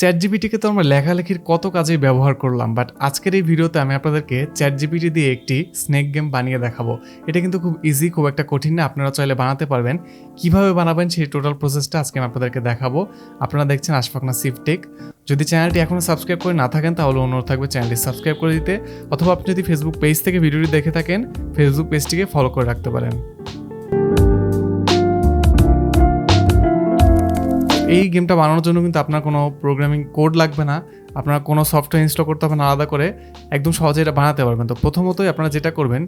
Chat জিপিটিকে তো আমরা লেখালেখির কত কাজে ব্যবহার করলাম বাট আজকের এই ভিডিওতে আমি আপনাদেরকে চ্যাট জিপিটি দিয়ে একটি স্নেক গেম বানিয়ে দেখাবো। এটা কিন্তু খুব ইজি খুব একটা কঠিন না, আপনারা চাইলে বানাতে পারবেন। কীভাবে বানাবেন সেই টোটাল প্রসেসটা আজকে আমি আপনাদেরকে দেখাবো। আপনারা দেখছেন আশফাকনা সিফটেক যদি চ্যানেলটি এখনও সাবস্ক্রাইব করে না থাকেন, তাহলে অনুরোধ থাকবে চ্যানেলটি সাবস্ক্রাইব করে দিতে। অথবা আপনি যদি ফেসবুক পেজ থেকে ভিডিওটি দেখে থাকেন ফেসবুক পেজটিকে ফলো করে রাখতে পারেন। এই গেমটা বানানোর জন্য কিন্তু আপনার কোনো প্রোগ্রামিং কোড লাগবে না। আপনার কোনো সফটওয়্যার ইনস্টল করতে হবে না, আলাদা করে একদম সহজে এটা বানাতে পারবেন। তো প্রথমতই আপনারা যেটা করবেন,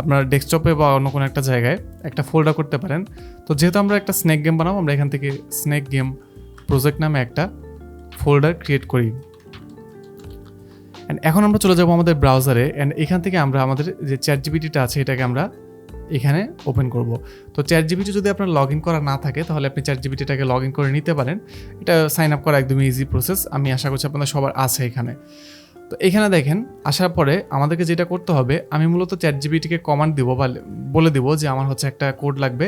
আপনার ডেস্কটপে বা অন্য কোনো একটা জায়গায় একটা ফোল্ডার করতে পারেন। তো যেহেতু আমরা একটা স্নেক গেম বানাবো, আমরা এখান থেকে স্নেক গেম প্রজেক্ট নামে একটা ফোল্ডার ক্রিয়েট করি। অ্যান্ড এখন আমরা চলে যাব আমাদের ব্রাউজারে অ্যান্ড এখান থেকে আমরা আমাদের যে চ্যাট জিবিটিটা আছে, এটাকে আমরা এখানে ওপেন করব। তো চ্যাট জিবিটি যদি আপনার লগ ইন করা না থাকে, তাহলে আপনি চ্যাট জিবিটিটাকে লগ ইন করে নিতে পারেন। এটা সাইন আপ করা একদমই ইজি প্রসেস আমি আশা করছি আপনাদের সবার আছে এখানে। তো এখানে দেখেন, আসার পরে আমাদেরকে যেটা করতে হবে, আমি মূলত চ্যাট জিবিটিকে কমান্ড দিব বা বলে দিব যে আমার হচ্ছে একটা কোড লাগবে,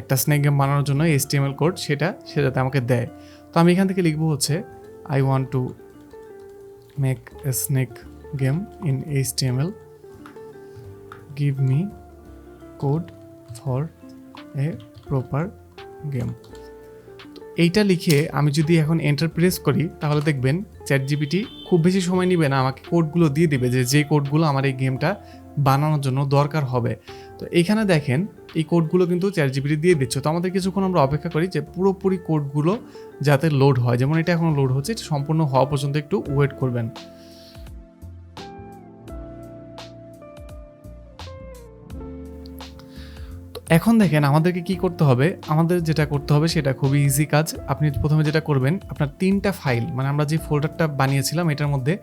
একটা স্নেক গেম বানানোর জন্য এইচটিএমএল কোড সেটা সে যাতে আমাকে দেয়। তো আমি এখান থেকে লিখব হচ্ছে I want to make a snake game in HTML give me code for a proper game. এইটা লিখে আমি যদি এখন এন্টার প্রেস করি, তাহলে দেখবেন চ্যাট জিপিটি খুব বেশি সময় নিবে না, আমাকে কোডগুলো দিয়ে দেবে যে যে কোডগুলো আমার এই গেমটা বানানোর জন্য দরকার হবে। তো এইখানে দেখেন, এই কোডগুলো কিন্তু চ্যাট জিপিটি দিয়ে দিচ্ছে। তো আমাদের কিছুক্ষণ আমরা অপেক্ষা করি যে, পুরোপুরি কোডগুলো যাতে লোড হয়। যেমন এটা এখন লোড হচ্ছে, এটা সম্পূর্ণ হওয়া পর্যন্ত একটু ওয়েট করবেন। এখন দেখেন আমাদেরকে কি করতে হবে? আমাদের যেটা করতে হবে সেটা খুবই ইজি কাজ। আপনি প্রথমে যেটা করবেন, আপনার তিনটা ফাইল মানে আমরা যে ফোল্ডারটা বানিয়েছিলাম এটার মধ্যে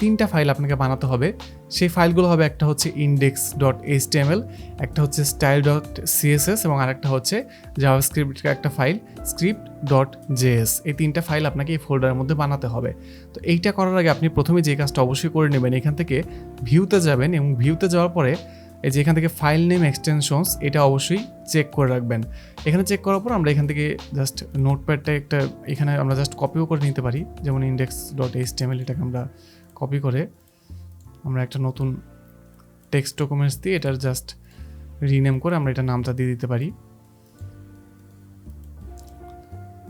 তিনটা ফাইল আপনাকে বানাতে হবে। সেই ফাইলগুলো হবে একটা হচ্ছে ইন্ডেক্স ডট এইচটিএমএল একটা হচ্ছে স্টাইল ডট সিএসএস এবং আরেকটা হচ্ছে জাভা স্ক্রিপ্টের একটা ফাইল স্ক্রিপ্ট ডট জেএস এই তিনটা ফাইল আপনাকে এই ফোল্ডারের মধ্যে বানাতে হবে। তো এইটা করার আগে আপনি প্রথমে যে কাজটা অবশ্যই করে নেবেন, এখান থেকে ভিউতে যাবেন এবং ভিউতে যাওয়ার পরে এই যে এখান থেকে ফাইল নেম এক্সটেনশনস এটা অবশ্যই চেক করে রাখবেন। এখানে চেক করার পর আমরা এখান থেকে জাস্ট নোটপ্যাডটা একটা, এখানে আমরা জাস্ট কপিও করে নিতে পারি। যেমন ইন্ডেক্স ডট এইচ এটাকে আমরা কপি করে আমরা একটা নতুন টেক্সট ডকুমেন্টস দিয়ে এটার জাস্ট রিনেম করে আমরা এটা নামটা দিয়ে দিতে পারি।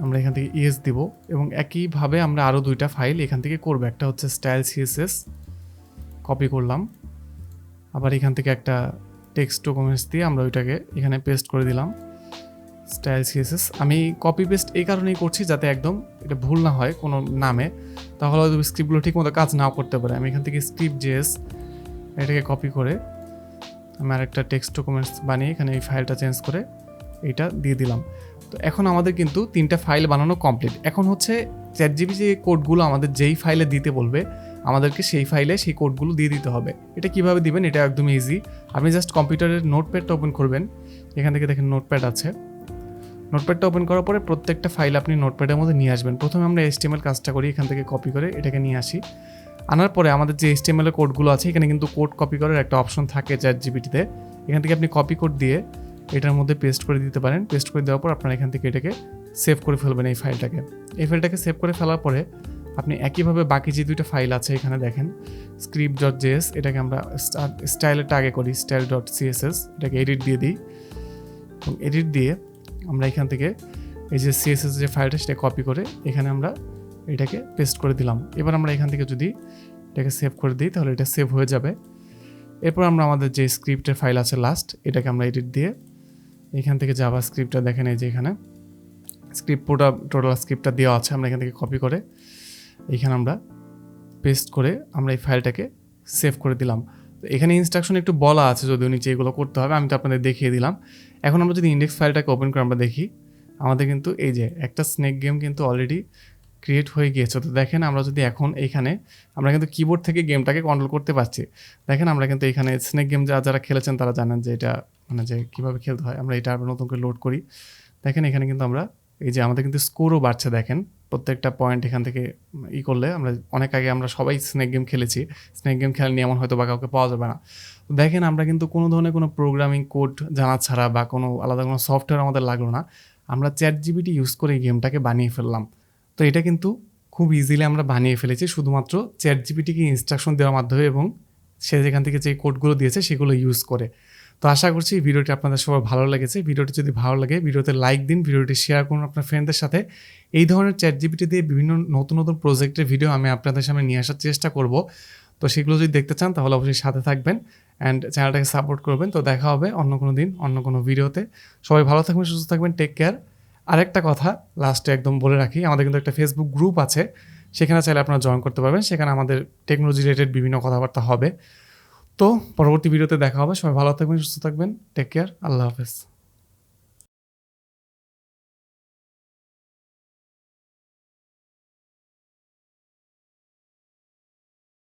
আমরা এখান থেকে ইএস দিব এবং একইভাবে আমরা আরও দুইটা ফাইল এখান থেকে করব। একটা হচ্ছে স্টাইল সিএসএস কপি করলাম। আবার এখান থেকে একটা টেক্সট ডকুমেন্টস দিয়ে আমরা ওইটাকে এখানে পেস্ট করে দিলাম স্টাইল সিএসএস আমি কপি পেস্ট এই কারণেই করছি যাতে একদম এটা ভুল না হয় কোনো নামে, তাহলে হয়তো স্ক্রিপ্টগুলো ঠিক মতো কাজ নাও করতে পারে। আমি এখান থেকে স্ক্রিপ্ট জেস এটাকে কপি করে আমি আরেকটা টেক্সট ডকুমেন্টস বানিয়ে এখানে এই ফাইলটা চেঞ্জ করে এইটা দিয়ে দিলাম। তো এখন আমাদের কিন্তু তিনটা ফাইল বানানো কমপ্লিট এখন হচ্ছে চ্যাট জিবি যে কোডগুলো আমাদের যেই ফাইলে দিতে বলবে আমাদেরকে সেই ফাইলে সেই কোডগুলো দিয়ে দিতে হবে। এটা কীভাবে দিবেন? এটা একদম ইজি আপনি জাস্ট কম্পিউটারের নোটপ্যাডটা ওপেন করবেন। এখান থেকে দেখেন নোটপ্যাড আছে। নোটপ্যাডটা ওপেন করার পরে প্রত্যেকটা ফাইল আপনি নোটপ্যাডের মধ্যে নিয়ে আসবেন। প্রথমে আমরা এসটিএমএল কাজটা করি, এখান থেকে কপি করে এটাকে নিয়ে আসি। আনার পরে আমাদের যে এসটিএমএল কোডগুলো আছে, এখানে কিন্তু কোড কপি করার একটা অপশন থাকে চ্যাট জিবিটিতে এখান থেকে আপনি কপি কোড দিয়ে এটার মধ্যে পেস্ট করে দিতে পারেন। পেস্ট করে দেওয়ার পর আপনারা এখান থেকে এটাকে সেভ করে ফেলবেন এই ফাইলটাকে এই ফাইলটাকে সেভ করে ফেলার পরে আপনি একইভাবে বাকি যে দুইটা ফাইল আছে এখানে দেখেন স্ক্রিপ্ট ডট জেএস এটাকে আমরা স্টাইলেরটা আগে করি স্টাইল ডট সিএসএস এটাকে এডিট দিয়ে দিই। এবং এডিট দিয়ে আমরা এখান থেকে এই যে সিএসএস যে ফাইলটা সেটা কপি করে এখানে আমরা এটাকে পেস্ট করে দিলাম। এবার আমরা এখান থেকে যদি এটাকে সেভ করে দিই, তাহলে এটা সেভ হয়ে যাবে। এরপর আমরা আমাদের যে স্ক্রিপ্টের ফাইল আছে লাস্ট এটাকে আমরা এডিট দিয়ে এখান থেকে যাবা স্ক্রিপ্টটা দেখেন এই যে এখানে স্ক্রিপ্ট পুরোটা টোটাল স্ক্রিপ্টটা দেওয়া আছে, আমরা এখান থেকে কপি করে এইখানে আমরা পেস্ট করে আমরা এই ফাইলটাকে সেভ করে দিলাম। তো এখানে ইনস্ট্রাকশন একটু বলা আছে যদিও নিচে এগুলো করতে হবে, আমি তো আপনাদের দেখিয়ে দিলাম। এখন আমরা যদি ইন্ডেক্স ফাইলটাকে ওপেন করে আমরা দেখি, আমাদের কিন্তু এই যে একটা স্নেক গেম কিন্তু অলরেডি ক্রিয়েট হয়ে গিয়েছে। তো দেখেন আমরা যদি এখন এইখানে আমরা কিন্তু কিবোর্ড থেকে গেমটাকে কন্ট্রোল করতে পারছি। দেখেন আমরা কিন্তু এখানে স্নেক গেম যারা যারা খেলেছেন তারা জানেন যে এটা মানে যে কীভাবে খেলতে হয়। আমরা এটা আবার নতুন করে লোড করি। দেখেন এখানে কিন্তু আমরা, এই যে আমাদের কিন্তু স্কোরও বাড়ছে, দেখেন। প্রত্যেকটা পয়েন্ট এখান থেকে ই করলে আমরা অনেক আগে আমরা সবাই স্নেক গেম খেলেছি। স্নেক গেম খেলেনি এমন হয়তো বা কাউকে পাওয়া যাবে না। দেখেন আমরা কিন্তু কোনো ধরনের কোনো প্রোগ্রামিং কোড জানা ছাড়া বা কোনো আলাদা কোনো সফটওয়্যার আমাদের লাগল না। আমরা চ্যাট জিবিটি ইউজ করে এই গেমটাকে বানিয়ে ফেললাম। তো এটা কিন্তু খুব খুব ইজিলি আমরা বানিয়ে ফেলেছি। শুধুমাত্র চ্যাট জিবিটিকে ইনস্ট্রাকশন দেওয়ার মাধ্যমে এবং সে যেখান থেকে যে কোডগুলো দিয়েছে সেগুলো ইউজ করে। তো আশা করছি ভিডিওটি আপনাদের সবার ভালো লেগেছে। ভিডিওটি যদি ভালো লাগে, ভিডিওতে লাইক দিন, ভিডিওটি শেয়ার করুন আপনার ফ্রেন্ডদের সাথে। এই ধরনের চ্যাট জিপিটি দিয়ে বিভিন্ন নতুন নতুন প্রজেক্টের ভিডিও আমি আপনাদের সামনে নিয়ে আসার চেষ্টা করব। তো সেগুলো যদি দেখতে চান, তাহলে অবশ্যই সাথে থাকবেন অ্যান্ড চ্যানেলটাকে সাপোর্ট করবেন। তো দেখা হবে অন্য কোনো দিন, অন্য কোনো ভিডিওতে সবাই ভালো থাকবেন, সুস্থ থাকবেন টেক কেয়ার আরেকটা কথা লাস্টে একদম বলে রাখি, আমাদের কিন্তু একটা ফেসবুক গ্রুপ আছে। সেখানে চাইলে আপনারা জয়েন করতে পারবেন। সেখানে আমাদের টেকনোলজি রিলেটেড বিভিন্ন কথাবার্তা হবে। তো পরবর্তী ভিডিওতে দেখা হবে। সবাই ভালো থাকবেন সুস্থ থাকবেন। টেক কেয়ার আল্লাহ হাফেজ।